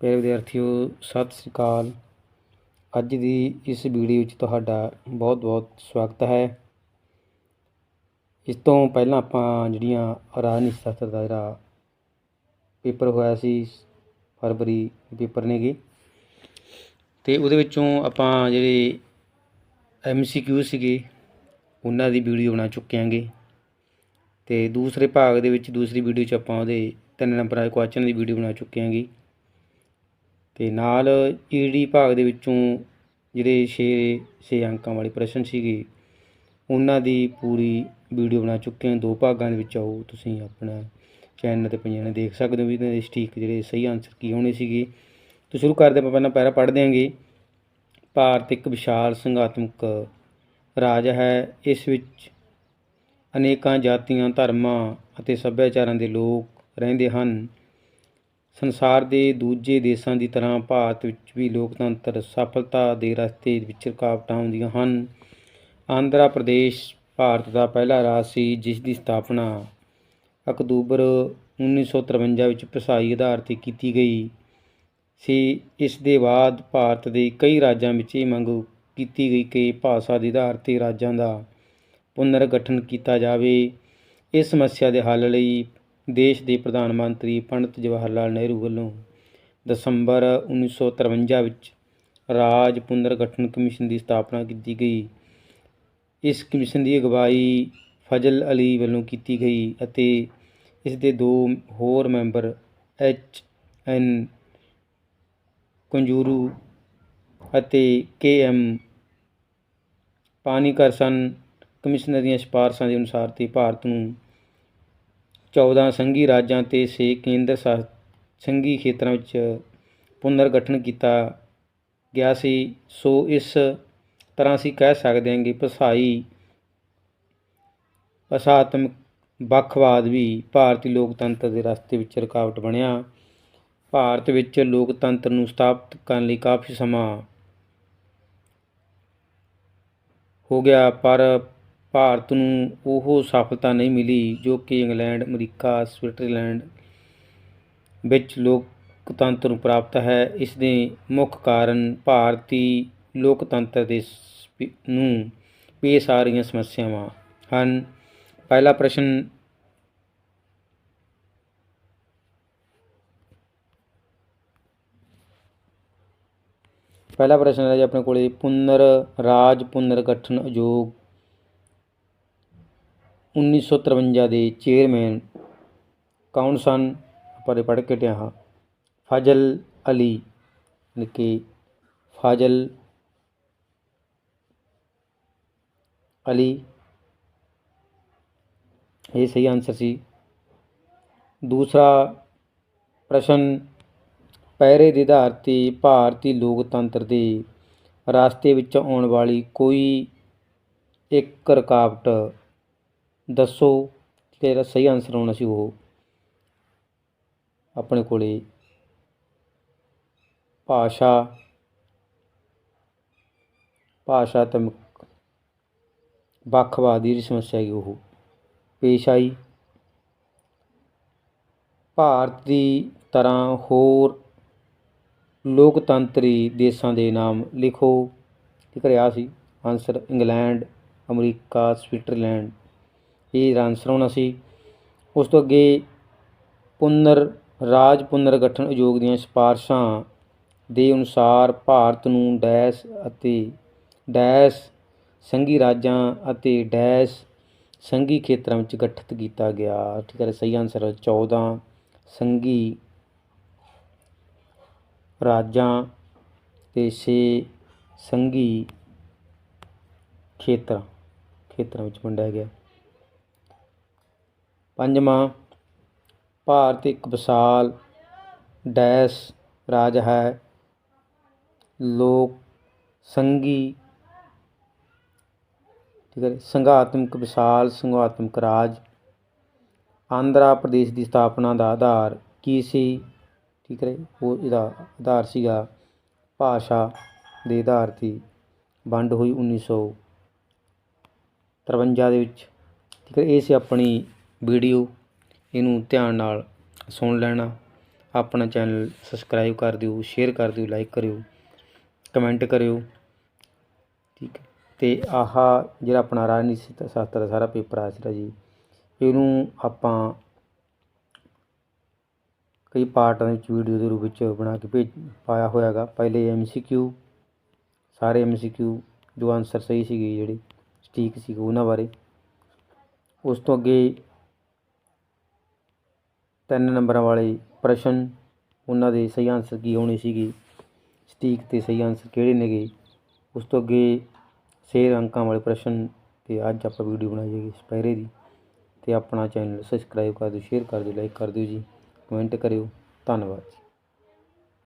ਪਿਆਰੇ ਵਿਦਿਆਰਥੀਓ, ਸਤਿ ਸ੍ਰੀ ਅਕਾਲ। ਅੱਜ ਦੀ ਇਸ ਵੀਡੀਓ ਵਿੱਚ ਤੁਹਾਡਾ ਬਹੁਤ-ਬਹੁਤ ਸਵਾਗਤ ਹੈ। ਇਸ ਤੋਂ ਪਹਿਲਾਂ ਆਪਾਂ ਜਿਹੜੀਆਂ ਰਾਜਨੀਤੀ ਸ਼ਾਸਤਰ ਦਾ ਜਿਹੜਾ ਪੇਪਰ ਹੋਇਆ ਸੀ, ਫਰਵਰੀ ਪੇਪਰ ਨੇਗੇ। ਤੇ ਉਹਦੇ ਵਿੱਚੋਂ ਆਪਾਂ ਜਿਹੜੇ ਐਮਸੀਕਿਊ ਸੀਗੇ, ਉਹਨਾਂ ਦੀ ਵੀਡੀਓ ਬਣਾ ਚੁੱਕੇ ਆਂਗੇ ਤੇ ਦੂਸਰੇ ਭਾਗ ਦੇ ਵਿੱਚ, ਦੂਸਰੀ ਵੀਡੀਓ 'ਚ ਆਪਾਂ ਉਹਦੇ ਤਿੰਨ ਨੰਬਰਾਂ ਦੇ ਕੁਐਸਚਨ ਦੀ ਵੀਡੀਓ ਬਣਾ ਚੁੱਕੇ ਆਂਗੇ ਤੇ ਨਾਲ ਈਡੀ ਭਾਗ ਦੇ ਵਿੱਚੋਂ ਜਿਹੜੇ 6 6 ਅੰਕਾਂ ਵਾਲੇ ਪ੍ਰਸ਼ਨ ਸੀਗੇ, ਉਹਨਾਂ ਦੀ ਪੂਰੀ ਵੀਡੀਓ ਬਣਾ ਚੁੱਕੇ ਹਾਂ। ਦੋ ਭਾਗਾਂ ਦੇ ਵਿੱਚ ਆਓ, ਤੁਸੀਂ ਆਪਣਾ ਚੈਨਲ ਤੇ ਪਈਆਂ ਨੇ, ਦੇਖ ਸਕਦੇ ਹੋ ਵੀ ਇਹਨਾਂ ਦੇ ਸਟੀਕ ਜਿਹੜੇ ਸਹੀ ਆਨਸਰ ਕੀ ਹੋਣੇ ਸੀਗੇ। ਤੋਂ ਸ਼ੁਰੂ ਕਰਦੇ ਆਪਾਂ ਪਹਿਲਾਂ ਪੈਰਾ ਪੜ੍ਹ ਦਿਆਂਗੇ ਭਾਰਤ ਇੱਕ ਵਿਸ਼ਾਲ ਸੰਘਾਤਮਕ ਰਾਜ ਹੈ। ਇਸ ਵਿੱਚ ਅਨੇਕਾਂ ਜਾਤੀਆਂ, ਧਰਮਾਂ ਅਤੇ ਸੱਭਿਆਚਾਰਾਂ ਦੇ ਲੋਕ ਰਹਿੰਦੇ ਹਨ। ਸੰਸਾਰ ਦੇ ਦੂਜੇ ਦੇਸ਼ਾਂ ਦੀ ਤਰ੍ਹਾਂ ਭਾਰਤ ਵਿੱਚ ਵੀ ਲੋਕਤੰਤਰ ਸਫਲਤਾ ਦੇ ਰਸਤੇ ਵਿੱਚ ਰੁਕਾਵਟਾਂ ਆਉਂਦੀਆਂ ਹਨ। ਆਂਧਰਾ ਪ੍ਰਦੇਸ਼ ਭਾਰਤ ਦਾ ਪਹਿਲਾ ਰਾਜ ਸੀ, ਜਿਸ ਦੀ ਸਥਾਪਨਾ ਅਕਤੂਬਰ 1953 ਵਿੱਚ ਭਾਸ਼ਾਈ ਆਧਾਰ ਤੇ ਕੀਤੀ ਗਈ ਸੀ। ਇਸ ਦੇ ਬਾਅਦ ਭਾਰਤ ਦੇ ਕਈ ਰਾਜਾਂ ਵਿੱਚ ਇਹ ਮੰਗ ਕੀਤੀ ਗਈ ਕਿ ਭਾਸ਼ਾ ਦੇ ਆਧਾਰ ਤੇ ਰਾਜਾਂ ਦਾ ਪੁਨਰਗਠਨ ਕੀਤਾ ਜਾਵੇ। ਇਸ ਸਮੱਸਿਆ ਦੇ ਹੱਲ ਲਈ ਦੇਸ਼ ਦੇ ਪ੍ਰਧਾਨ ਮੰਤਰੀ ਪੰਡਿਤ ਜਵਾਹਰ ਲਾਲ ਨਹਿਰੂ ਵੱਲੋਂ ਦਸੰਬਰ 1953 ਵਿੱਚ ਰਾਜ ਪੁਨਰਗਠਨ ਕਮਿਸ਼ਨ ਦੀ ਸਥਾਪਨਾ ਕੀਤੀ ਗਈ। ਇਸ ਕਮਿਸ਼ਨ ਦੀ ਅਗਵਾਈ ਫਜ਼ਲ ਅਲੀ ਵੱਲੋਂ ਕੀਤੀ ਗਈ ਅਤੇ ਇਸ ਦੇ ਦੋ ਹੋਰ ਮੈਂਬਰ ਐਚ ਐਨ ਕੰਜੂਰੂ ਅਤੇ ਕੇ ਐਮ ਪਾਨੀਕਰ ਸਨ। ਕਮਿਸ਼ਨਰ ਦੀਆਂ ਸਿਫਾਰਸ਼ਾਂ ਦੇ ਅਨੁਸਾਰ ਤੇ ਭਾਰਤ ਨੂੰ 14 ਸੰਘੀ ਰਾਜਾਂ ਤੇ 6 ਕੇਂਦਰ ਸ਼ਾਸਿਤ ਸੰਘੀ ਖੇਤਰਾਂ ਵਿੱਚ ਪੁਨਰਗਠਨ ਕੀਤਾ ਗਿਆ ਸੀ। ਸੋ ਇਸ ਤਰ੍ਹਾਂ ਅਸੀਂ ਕਹਿ ਸਕਦੇ ਹਾਂ ਕਿ ਭਾਸ਼ਾਈ, ਅਸਾਤਮਕ ਵੱਖਵਾਦ ਵੀ ਭਾਰਤੀ ਲੋਕਤੰਤਰ ਦੇ ਰਸਤੇ ਵਿੱਚ ਰੁਕਾਵਟ ਬਣਿਆ। ਭਾਰਤ ਵਿੱਚ ਲੋਕਤੰਤਰ ਨੂੰ ਸਥਾਪਿਤ ਕਰਨ ਲਈ ਕਾਫੀ ਸਮਾਂ ਹੋ ਗਿਆ, ਪਰ ਭਾਰਤ ਨੂੰ ਉਹ ਸਫਲਤਾ ਨਹੀਂ ਮਿਲੀ ਜੋ ਕਿ ਇੰਗਲੈਂਡ, ਅਮਰੀਕਾ, ਸਵਿਟਜ਼ਰਲੈਂਡ ਵਿੱਚ ਲੋਕਤੰਤਰ ਨੂੰ ਪ੍ਰਾਪਤ ਹੈ। ਇਸ ਦੇ ਮੁੱਖ ਕਾਰਨ ਭਾਰਤੀ ਲੋਕਤੰਤਰ ਦੇ ਨੂੰ ਪੇਸ਼ ਆ ਰਹੀਆਂ ਸਮੱਸਿਆਵਾਂ ਹਨ। ਪਹਿਲਾ ਪ੍ਰਸ਼ਨ ਪਹਿਲਾ ਪ੍ਰਸ਼ਨ ਹੈ ਜੀ, ਆਪਣੇ ਕੋਲੇ ਪੁਨਰ ਰਾਜ ਉੱਨੀ ਸੌ ਤਰਵੰਜਾ ਦੇ ਚੇਅਰਮੈਨ ਕੌਣ ਸਨ? ਆਪਾਂ ਇਹ ਪੜ੍ਹ ਕੇ ਹਟੇ ਹਾਂ। ਫਜ਼ਲ ਅਲੀ, ਯਾਨੀ ਕਿ ਫਜ਼ਲ ਅਲੀ। ਇਹ ਸਹੀ ਆਨਸਰ ਸੀ। ਦੂਸਰਾ ਪ੍ਰਸ਼ਨ, ਪਹਿਰੇ ਦੇ ਆਧਾਰ ਤੇ ਭਾਰਤੀ ਲੋਕਤੰਤਰ ਦੇ ਰਾਸਤੇ ਵਿੱਚ ਆਉਣ ਵਾਲੀ ਕੋਈ ਇੱਕ ਰੁਕਾਵਟ ਦੱਸੋ ਠੀਕ ਹੈ ਜਿਹੜਾ ਸਹੀ ਆਨਸਰ ਹੋਣਾ ਸੀ ਉਹ ਆਪਣੇ ਕੋਲੇ ਭਾਸ਼ਾ ਭਾਸ਼ਾਤਮਕ ਵੱਖਵਾਦ ਦੀ ਜਿਹੜੀ ਸਮੱਸਿਆ ਹੈਗੀ ਉਹ ਪੇਸ਼ ਆਈ। ਭਾਰਤ ਦੀ ਤਰ੍ਹਾਂ ਹੋਰ ਲੋਕਤੰਤਰੀ ਦੇਸ਼ਾਂ ਦੇ ਨਾਮ ਲਿਖੋ। ਠੀਕ ਰਿਹਾ ਸੀ ਆਨਸਰ ਇੰਗਲੈਂਡ, ਅਮਰੀਕਾ, ਸਵਿਟਜ਼ਰਲੈਂਡ। ਇਹ ਆਨਸਰ ਹੋਣਾ ਸੀ। ਉਸ ਤੋਂ ਅੱਗੇ ਪੁਨਰ, ਰਾਜ ਪੁਨਰਗਠਨ ਉਦਯੋਗ ਦੀਆਂ ਸਿਫਾਰਸ਼ਾਂ ਦੇ ਅਨੁਸਾਰ ਭਾਰਤ ਨੂੰ ਡੈਸ਼ ਅਤੇ ਡੈਸ਼ ਸੰਘੀ ਰਾਜਾਂ ਅਤੇ ਡੈਸ਼ ਸੰਘੀ ਖੇਤਰਾਂ ਵਿੱਚ ਗਠਿਤ ਕੀਤਾ ਗਿਆ। ਠੀਕ ਹੈ ਸਹੀ ਆਨਸਰ ਹੈ। 14 ਸੰਘੀ ਰਾਜਾਂ ਤੇ 6 ਸੰਘੀ ਖੇਤਰਾਂ ਖੇਤਰਾਂ ਵਿੱਚ ਵੰਡਿਆ ਗਿਆ। ਪੰਜਵਾਂ, ਭਾਰਤ ਇੱਕ ਵਿਸ਼ਾਲ ਡੈਸ਼ ਰਾਜ ਹੈ। ਲੋਕ ਸੰਘੀ, ਠੀਕ ਹੈ, ਸੰਘਾਤਮਕ ਵਿਸ਼ਾਲ ਸੰਘਾਤਮਕ ਰਾਜ। ਆਂਧਰਾ ਪ੍ਰਦੇਸ਼ ਦੀ ਸਥਾਪਨਾ ਦਾ ਆਧਾਰ ਕੀ ਸੀ? ਠੀਕ ਹੈ, ਉਹ ਇਹਦਾ ਆਧਾਰ ਸੀਗਾ ਭਾਸ਼ਾ ਦੇ ਆਧਾਰ ਤੇ ਵੰਡ ਹੋਈ 1953 ਦੇ ਵਿੱਚ। ਠੀਕ ਹੈ, ਇਹ ਸੀ ਆਪਣੀ ਵੀਡੀਓ, ਇਹਨੂੰ ਧਿਆਨ ਨਾਲ ਸੁਣ ਲੈਣਾ। ਆਪਣਾ ਚੈਨਲ ਸਬਸਕ੍ਰਾਈਬ ਕਰ ਦਿਓ ਸ਼ੇਅਰ ਕਰ ਦਿਓ ਲਾਈਕ ਕਰਿਓ ਕਮੈਂਟ ਕਰਿਓ। ਠੀਕ ਹੈ। ਤੇ ਆਹ ਜਿਹੜਾ ਆਪਣਾ ਰਾਜਨੀਤੀ ਸ਼ਾਸਤਰ ਦਾ ਸਾਰਾ ਪੇਪਰ ਆਇਆ ਸੀਗਾ ਜੀ ਇਹਨੂੰ ਆਪਾਂ ਕਈ ਪਾਰਟਾਂ ਦੇ ਵਿੱਚ, ਵੀਡੀਓ ਦੇ ਰੂਪ ਵਿੱਚ ਬਣਾ ਕੇ ਭੇਜ, ਪਾਇਆ ਹੋਇਆ ਹੈਗਾ ਪਹਿਲੇ ਐਮਸੀਕਿਊ ਸਾਰੇ ਐਮਸੀਕਿਊ ਜੋ ਆਨਸਰ ਸਹੀ ਸੀਗੇ ਜਿਹੜੇ, ਸਟੀਕ ਸੀ ਉਹਨਾਂ ਬਾਰੇ। ਉਸ ਤੋਂ ਅੱਗੇ ਤਿੰਨ ਨੰਬਰਾਂ ਵਾਲੇ ਪ੍ਰਸ਼ਨ, ਉਹਨਾਂ ਦੇ ਸਹੀ ਆਨਸਰ ਕੀ ਹੋਣੇ ਸੀਗੇ, ਸਟੀਕ ਤੇ ਸਹੀ ਆਨਸਰ ਕਿਹੜੇ ਨੇਗੇ, ਉਸ ਤੋਂ ਅੱਗੇ ਛੇ ਅੰਕਾਂ ਵਾਲੇ ਪ੍ਰਸ਼ਨ ਤੇ ਅੱਜ ਆਪਾਂ ਵੀਡੀਓ ਬਣਾਈ ਹੈਗੀ ਸਪੈਰੇ ਦੀ ਤੇ ਆਪਣਾ ਚੈਨਲ ਸਬਸਕ੍ਰਾਈਬ ਕਰ ਦਿਓ ਸ਼ੇਅਰ ਕਰ ਦਿਓ ਲਾਈਕ ਕਰ ਦਿਓ ਜੀ ਕਮੈਂਟ ਕਰਿਓ, ਧੰਨਵਾਦ ਜੀ।